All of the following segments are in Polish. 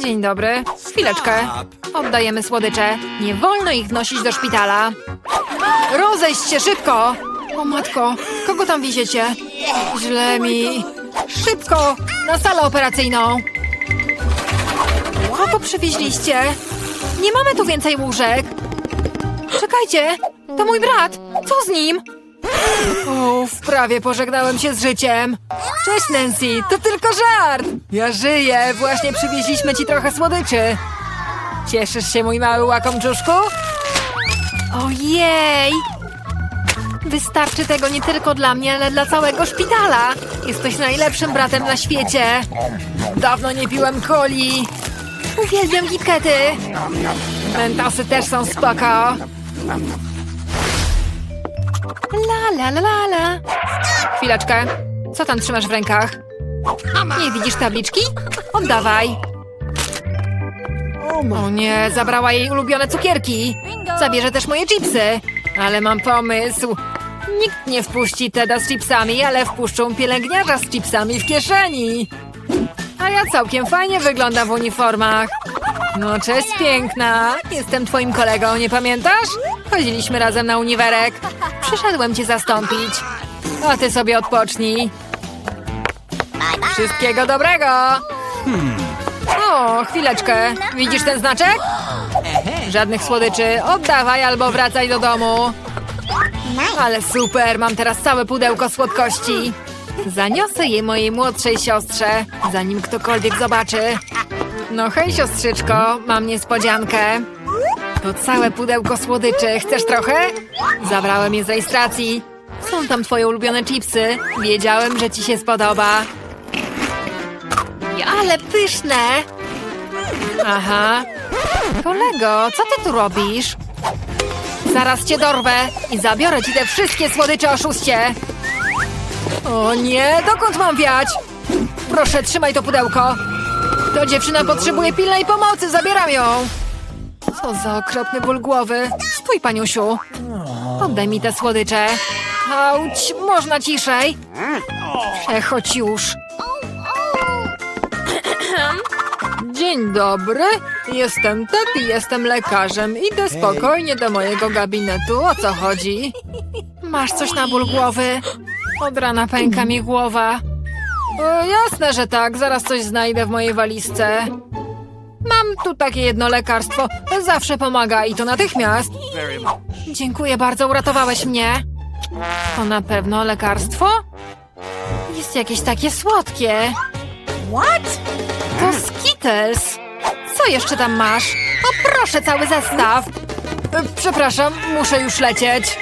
Dzień dobry. Chwileczkę. Oddajemy słodycze. Nie wolno ich wnosić do szpitala. Rozejść się szybko! O matko, kogo tam wisiecie? Źle mi. Szybko! Na salę operacyjną! Kogo przywieźliście? Nie mamy tu więcej łóżek. Czekajcie, to mój brat. Co z nim? Uff, prawie pożegnałem się z życiem. Cześć Nancy, to tylko żart. Ja żyję, właśnie przywieźliśmy ci trochę słodyczy. Cieszysz się, mój mały łakomczuszku? Ojej! Wystarczy tego nie tylko dla mnie, ale dla całego szpitala. Jesteś najlepszym bratem na świecie. Dawno nie piłem coli. Uwielbiam kitkety. Mentasy też są spoko. La la la la. Chwileczkę. Co tam trzymasz w rękach? Nie widzisz tabliczki? Oddawaj. O nie, zabrała jej ulubione cukierki. Zabierze też moje chipsy. Ale mam pomysł. Nikt nie wpuści Teda z chipsami, ale wpuszczą pielęgniarza z chipsami w kieszeni. A ja całkiem fajnie wyglądam w uniformach. No cześć piękna. Jestem twoim kolegą, nie pamiętasz? Chodziliśmy razem na uniwerek. Przyszedłem cię zastąpić. A ty sobie odpocznij. Wszystkiego dobrego! O, chwileczkę. Widzisz ten znaczek? Żadnych słodyczy. Oddawaj albo wracaj do domu. Ale super, mam teraz całe pudełko słodkości. Zaniosę je mojej młodszej siostrze, zanim ktokolwiek zobaczy. No hej siostrzyczko, mam niespodziankę. To całe pudełko słodyczy. Chcesz trochę? Zabrałem je z rejestracji. Są tam twoje ulubione chipsy. Wiedziałem, że ci się spodoba. Ale pyszne! Aha. Kolego, co ty tu robisz? Zaraz cię dorwę i zabiorę ci te wszystkie słodycze oszuście. O nie, dokąd mam wiać? Proszę, trzymaj to pudełko. To dziewczyna potrzebuje pilnej pomocy, zabieram ją. Co za okropny ból głowy. Stój, paniusiu. Oddaj mi te słodycze. Auć, można ciszej? Przechodź już. Dzień dobry. Jestem Ted i jestem lekarzem. Idę spokojnie do mojego gabinetu. O co chodzi? Masz coś na ból głowy? Od rana pęka mi głowa. E, jasne, że tak. Zaraz coś znajdę w mojej walizce. Mam tu takie jedno lekarstwo. Zawsze pomaga i to natychmiast. Dziękuję bardzo, uratowałeś mnie. To na pewno lekarstwo? Jest jakieś takie słodkie. What? To Skittles. Co jeszcze tam masz? O proszę, cały zestaw. E, Przepraszam, muszę już lecieć.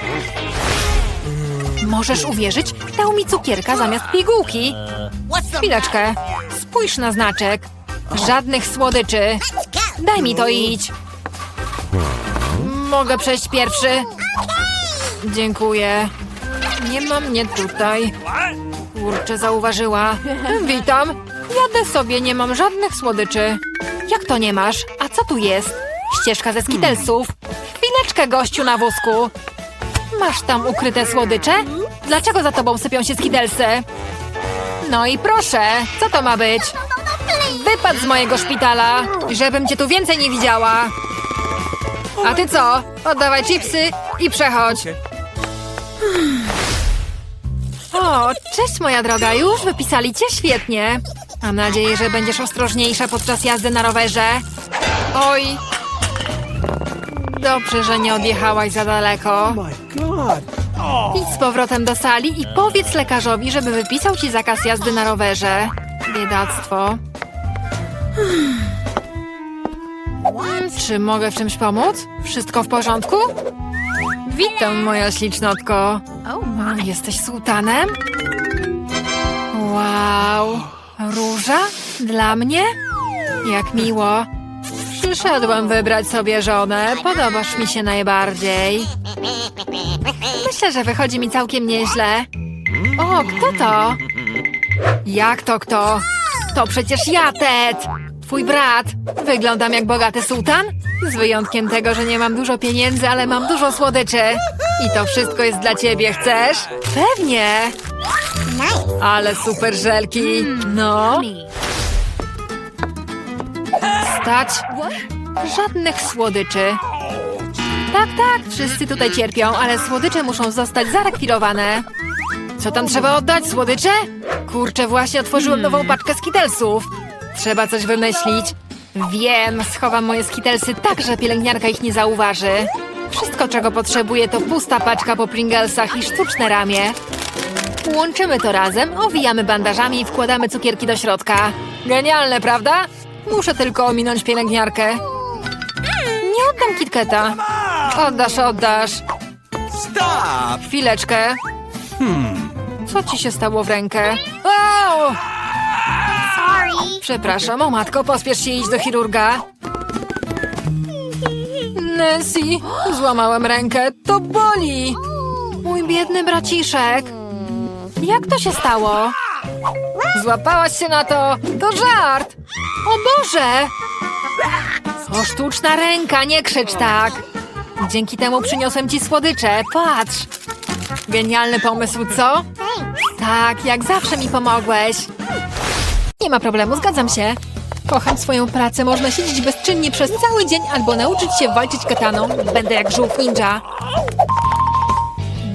Możesz uwierzyć, dał mi cukierka zamiast pigułki. Chwileczkę. Spójrz na znaczek. Żadnych słodyczy. Daj mi to idź. Mogę przejść pierwszy? Dziękuję. Nie ma mnie tutaj. Kurczę, zauważyła. Witam. Jadę sobie, nie mam żadnych słodyczy. Jak to nie masz? A co tu jest? Ścieżka ze skitelsów. Chwileczkę, gościu na wózku. Masz tam ukryte słodycze? Dlaczego za tobą sypią się skitelsy? No i proszę, co to ma być? Wypadł z mojego szpitala, żebym cię tu więcej nie widziała. A ty co? Oddawaj chipsy i przechodź. O, cześć moja droga, już wypisali cię świetnie. Mam nadzieję, że będziesz ostrożniejsza podczas jazdy na rowerze. Oj. Dobrze, że nie odjechałaś za daleko. my god! Idź z powrotem do sali i powiedz lekarzowi, żeby wypisał ci zakaz jazdy na rowerze. Biedactwo. Czy mogę w czymś pomóc? Wszystko w porządku? Witam, moja ślicznotko. Jesteś sułtanem? Wow. Róża? Dla mnie? Jak miło. Przyszedłem wybrać sobie żonę. Podobasz mi się najbardziej. Myślę, że wychodzi mi całkiem nieźle. O, kto to? Jak to kto? To przecież ja, Ted! Twój brat. Wyglądam jak bogaty sułtan? Z wyjątkiem tego, że nie mam dużo pieniędzy, ale mam dużo słodyczy. I to wszystko jest dla ciebie, chcesz? Pewnie! Ale super żelki. No. dostać. Żadnych słodyczy. Tak, tak, wszyscy tutaj cierpią, ale słodycze muszą zostać zarekwirowane. Co tam trzeba oddać, słodycze? Kurczę, właśnie otworzyłem nową paczkę skitelsów. Trzeba coś wymyślić. Wiem, schowam moje skitelsy tak, że pielęgniarka ich nie zauważy. Wszystko, czego potrzebuję, to pusta paczka po Pringlesach i sztuczne ramię. Łączymy to razem, owijamy bandażami i wkładamy cukierki do środka. Genialne, prawda? Muszę tylko ominąć pielęgniarkę. Nie oddam KitKata. Oddasz, oddasz. Stop! Chwileczkę. Co ci się stało w rękę? Au! Przepraszam, o matko, pospiesz się iść do chirurga. Nancy, złamałem rękę, to boli. Mój biedny braciszek. Jak to się stało? Złapałaś się na to, to żart. O Boże! To sztuczna ręka, nie krzycz tak. Dzięki temu przyniosłem ci słodycze, patrz. Genialny pomysł, co? Tak, jak zawsze mi pomogłeś. Nie ma problemu, zgadzam się. Kocham swoją pracę, można siedzieć bezczynnie przez cały dzień albo nauczyć się walczyć kataną. Będę jak żółw ninja.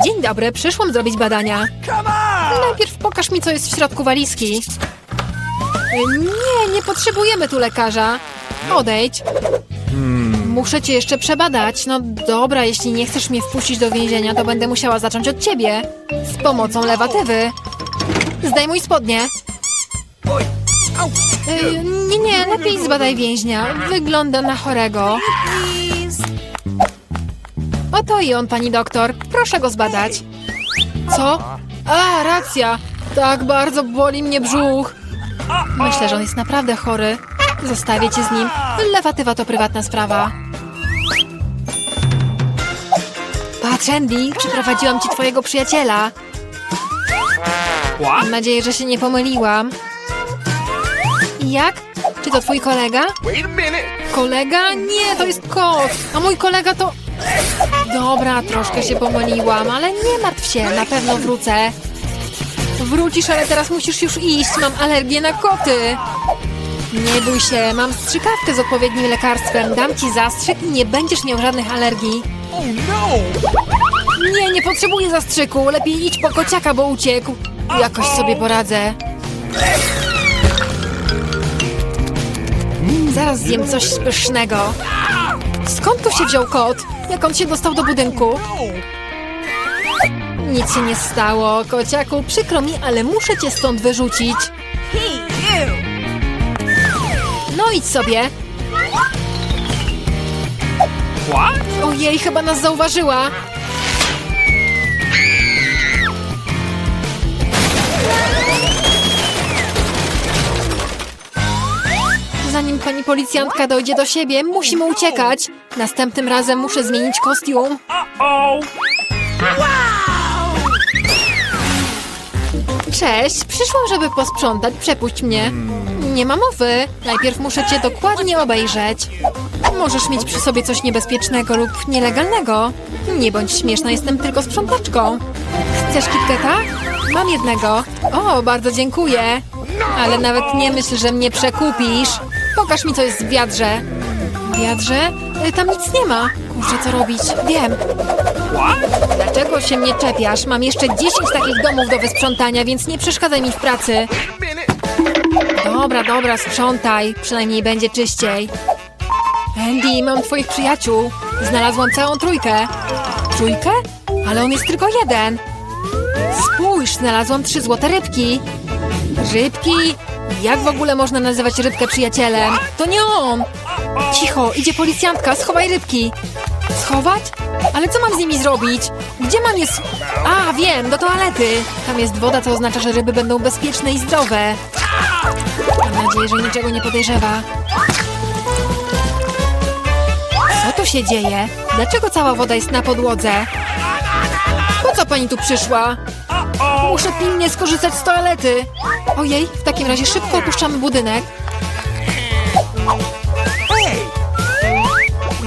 Dzień dobry, przyszłam zrobić badania. Najpierw pokaż mi, co jest w środku walizki. E, Nie, nie potrzebujemy tu lekarza. Odejdź. Muszę cię jeszcze przebadać. No dobra, jeśli nie chcesz mnie wpuścić do więzienia, to będę musiała zacząć od ciebie. Z pomocą lewatywy. Zdejmuj spodnie. Y, nie, nie, lepiej zbadaj więźnia. Wygląda na chorego. Oto i on, pani doktor. Proszę go zbadać. Co? A, racja. Tak bardzo boli mnie brzuch. Myślę, że on jest naprawdę chory. Zostawię cię z nim. Lewatywa to prywatna sprawa. Patrz, Andy, przyprowadziłam ci twojego przyjaciela. Mam nadzieję, że się nie pomyliłam. Jak? Czy to twój kolega? Kolega? Nie, to jest kot. A mój kolega to... Dobra, troszkę się pomyliłam, ale nie martw się, na pewno wrócę. Wrócisz, ale teraz musisz już iść, mam alergię na koty. Nie bój się, mam strzykawkę z odpowiednim lekarstwem. Dam ci zastrzyk i nie będziesz miał żadnych alergii. Oh no! Nie, nie potrzebuję zastrzyku. Lepiej idź po kociaka, bo uciekł. Jakoś sobie poradzę. Zaraz zjem coś pysznego. Skąd tu się wziął kot? Jak on się dostał do budynku? Nic się nie stało, kociaku. Przykro mi, ale muszę cię stąd wyrzucić. No idź sobie. Ojej, chyba nas zauważyła. Zanim pani policjantka dojdzie do siebie, musimy uciekać. Następnym razem muszę zmienić kostium. Cześć, przyszłam, żeby posprzątać. Przepuść mnie. Nie ma mowy. Najpierw muszę cię dokładnie obejrzeć. Możesz mieć przy sobie coś niebezpiecznego lub nielegalnego. Nie bądź śmieszna, jestem tylko sprzątaczką. Chcesz kitketa? Mam jednego. O, bardzo dziękuję. Ale nawet nie myśl, że mnie przekupisz. Pokaż mi, co jest w wiadrze. W wiadrze? Y, Tam nic nie ma. Kurczę, co robić? Wiem. Dlaczego się mnie czepiasz? Mam jeszcze 10 takich domów do wysprzątania, więc nie przeszkadzaj mi w pracy. Dobra, dobra, sprzątaj. Przynajmniej będzie czyściej. Andy, mam twoich przyjaciół. Znalazłam całą trójkę. Trójkę? Ale on jest tylko jeden. Spójrz, znalazłam trzy złote rybki. Rybki? Jak w ogóle można nazywać rybkę przyjacielem? To nie on! Cicho, idzie policjantka, schowaj rybki. Schować? Ale co mam z nimi zrobić? Gdzie mam je. A, wiem, do toalety. Tam jest woda, co oznacza, że ryby będą bezpieczne i zdrowe. Mam nadzieję, że niczego nie podejrzewa. Co tu się dzieje? Dlaczego cała woda jest na podłodze? Po co pani tu przyszła? Muszę pilnie skorzystać z toalety. Ojej, w takim razie szybko opuszczamy budynek.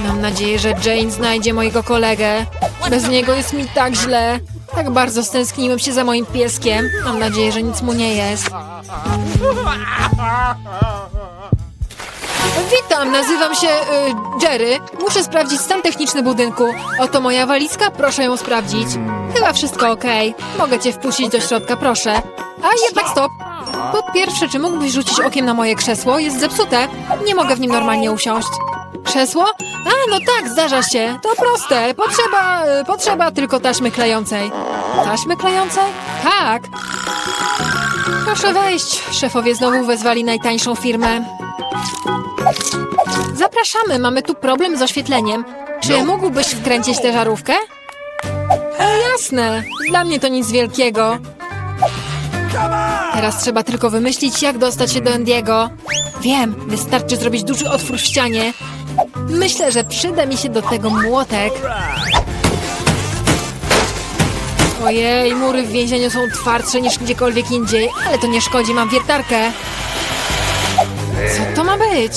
Mam nadzieję, że Jane znajdzie mojego kolegę. Bez niego jest mi tak źle. Tak bardzo stęskniłem się za moim pieskiem. Mam nadzieję, że nic mu nie jest. Witam, nazywam się y, Jerry. Muszę sprawdzić stan techniczny budynku. Oto moja walizka, proszę ją sprawdzić. Chyba wszystko ok. Mogę cię wpuścić do środka, proszę. A jednak stop. Po pierwsze, czy mógłbyś rzucić okiem na moje krzesło? Jest zepsute. Nie mogę w nim normalnie usiąść. Krzesło? A, no tak, zdarza się. To proste. Potrzeba, y, potrzeba tylko taśmy klejącej. Taśmy klejącej? Tak. Proszę wejść. Szefowie znowu wezwali najtańszą firmę. Zapraszamy, mamy tu problem z oświetleniem. Czy mógłbyś wkręcić tę żarówkę? E, jasne, dla mnie to nic wielkiego. Teraz trzeba tylko wymyślić, jak dostać się do Endiego. Wiem, wystarczy zrobić duży otwór w ścianie. Myślę, że przyda mi się do tego młotek. Ojej, mury w więzieniu są twardsze niż gdziekolwiek indziej, ale to nie szkodzi, mam wiertarkę. Co to ma być?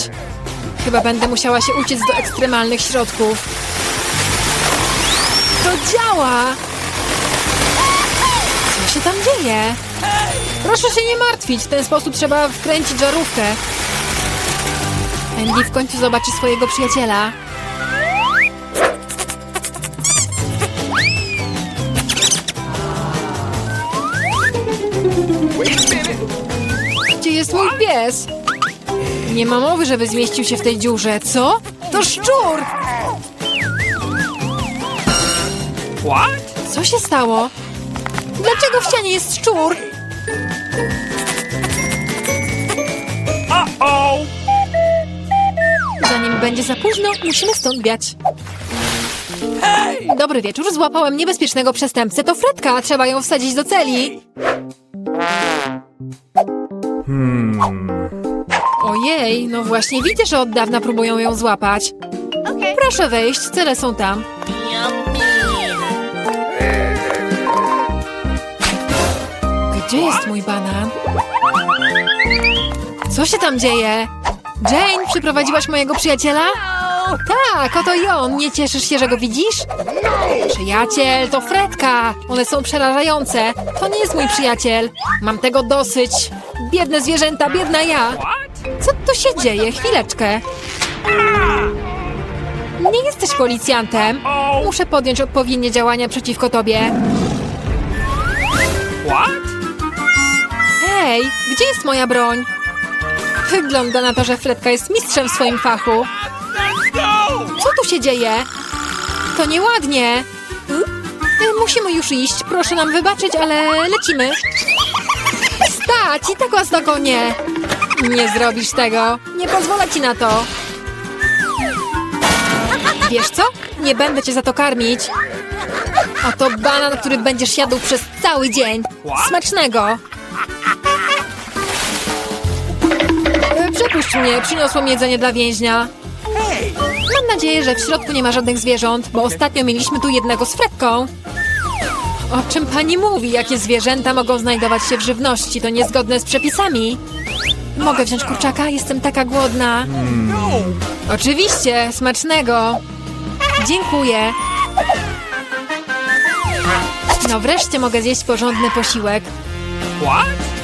Chyba będę musiała się uciec do ekstremalnych środków. To działa! Co się tam dzieje? Proszę się nie martwić, w ten sposób trzeba wkręcić żarówkę. Andy w końcu zobaczy swojego przyjaciela. Jest mój pies? Nie ma mowy, żeby zmieścił się w tej dziurze. Co? To szczur! What? Co się stało? Dlaczego w ścianie jest szczur? Uh-oh. Zanim będzie za późno, musimy stąd biać. Dobry wieczór, złapałem niebezpiecznego przestępcę. To Fredka, trzeba ją wsadzić do celi. Ojej, no właśnie widzę, że od dawna próbują ją złapać. Proszę wejść, cele są tam. Gdzie jest mój banan? Co się tam dzieje? Jane, przyprowadziłaś mojego przyjaciela? Tak, oto i on. Nie cieszysz się, że go widzisz? Przyjaciel, to Fredka. One są przerażające. To nie jest mój przyjaciel. Mam tego dosyć. Biedne zwierzęta, biedna ja. Co tu się dzieje? Chwileczkę. Nie jesteś policjantem. Muszę podjąć odpowiednie działania przeciwko tobie. Hej, gdzie jest moja broń? Wygląda na to, że Fredka jest mistrzem w swoim fachu. Co tu się dzieje? To nieładnie. Y, Musimy już iść. Proszę nam wybaczyć, ale lecimy. Stać! I tak was dogonię. Nie zrobisz tego. Nie pozwolę ci na to. Wiesz co? Nie będę cię za to karmić. Oto banan, który będziesz jadł przez cały dzień. Smacznego. E, Przepuść mnie, przyniosłam jedzenie dla więźnia. Mam nadzieję, że w środku nie ma żadnych zwierząt, bo ostatnio mieliśmy tu jednego z Fredką. O czym pani mówi? Jakie zwierzęta mogą znajdować się w żywności? To niezgodne z przepisami. Mogę wziąć kurczaka? Jestem taka głodna. Oczywiście, smacznego. Dziękuję. No wreszcie mogę zjeść porządny posiłek.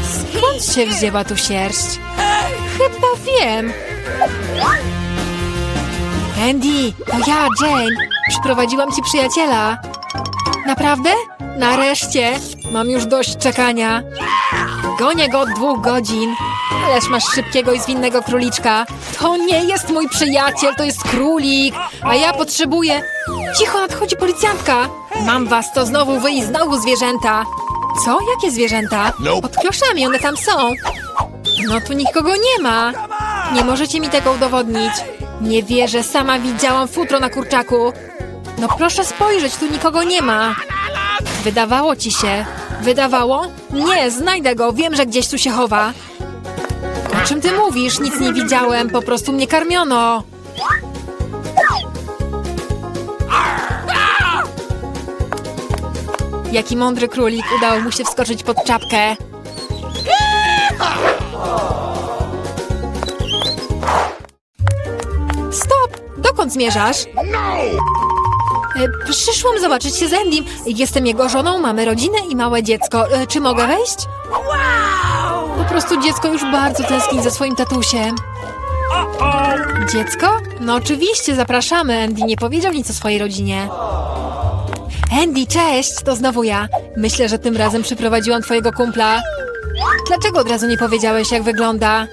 Skąd się wzięła tu sierść? Chyba wiem. Andy, to ja, Jane. Przyprowadziłam ci przyjaciela. Naprawdę? Nareszcie. Mam już dość czekania. Gonię go od dwóch godzin. Ależ masz szybkiego i zwinnego króliczka. To nie jest mój przyjaciel, to jest królik. A ja potrzebuję... Cicho, nadchodzi policjantka. Mam was, to znowu wy i znowu zwierzęta. Co? Jakie zwierzęta? Pod kloszami, one tam są. No tu nikogo nie ma. Nie możecie mi tego udowodnić. Nie wierzę, sama widziałam futro na kurczaku. No proszę spojrzeć, tu nikogo nie ma. Wydawało ci się. Wydawało? Nie, znajdę go, wiem, że gdzieś tu się chowa. O czym ty mówisz? Nic nie widziałem, po prostu mnie karmiono. Jaki mądry królik, udało mu się wskoczyć pod czapkę. Stop! Dokąd zmierzasz? E, Przyszłam zobaczyć się z Endym. Jestem jego żoną, mamy rodzinę i małe dziecko. E, Czy mogę wejść? Po prostu dziecko już bardzo tęskni za swoim tatusiem. Dziecko? No oczywiście, zapraszamy. Andy nie powiedział nic o swojej rodzinie. Andy, cześć! To znowu ja. Myślę, że tym razem przyprowadziłam twojego kumpla. Dlaczego od razu nie powiedziałeś, jak wygląda?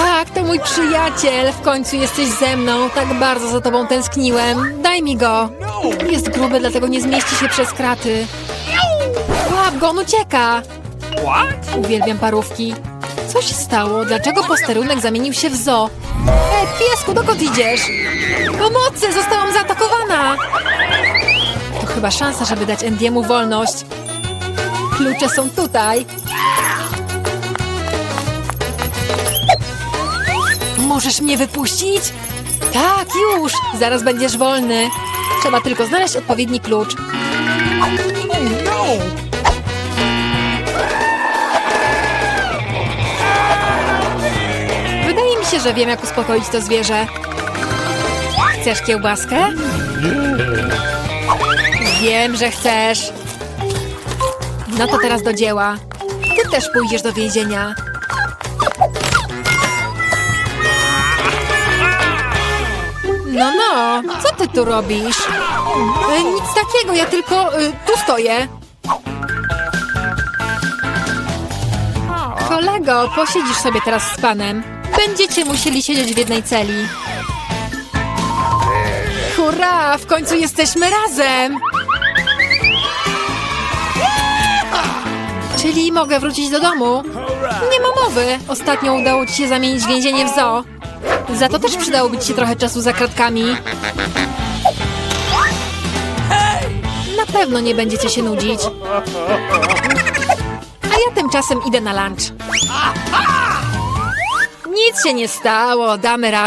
Tak, to mój przyjaciel. W końcu jesteś ze mną. Tak bardzo za tobą tęskniłem. Daj mi go. Jest gruby, dlatego nie zmieści się przez kraty. Łap go, on ucieka. Uwielbiam parówki. Co się stało? Dlaczego posterunek zamienił się w zoo? Ej, piesku, dokąd idziesz? Pomocy! Zostałam zaatakowana! To chyba szansa, żeby dać Endiemu wolność. Klucze są tutaj. Możesz mnie wypuścić? Tak, już! Zaraz będziesz wolny. Trzeba tylko znaleźć odpowiedni klucz. Wydaje mi się, że wiem, jak uspokoić to zwierzę. Chcesz kiełbaskę? Wiem, że chcesz. No to teraz do dzieła. Ty też pójdziesz do więzienia. No, co ty tu robisz? E, nic takiego, ja tylko y, tu stoję. Kolego, posiedzisz sobie teraz z panem. Będziecie musieli siedzieć w jednej celi. Hurra! W końcu jesteśmy razem! Czyli mogę wrócić do domu? Nie ma mowy. Ostatnio udało ci się zamienić więzienie w zoo. Za to też przydałoby ci się trochę czasu za kratkami. Na pewno nie będziecie się nudzić. A ja tymczasem idę na lunch. Nic się nie stało, damy radę.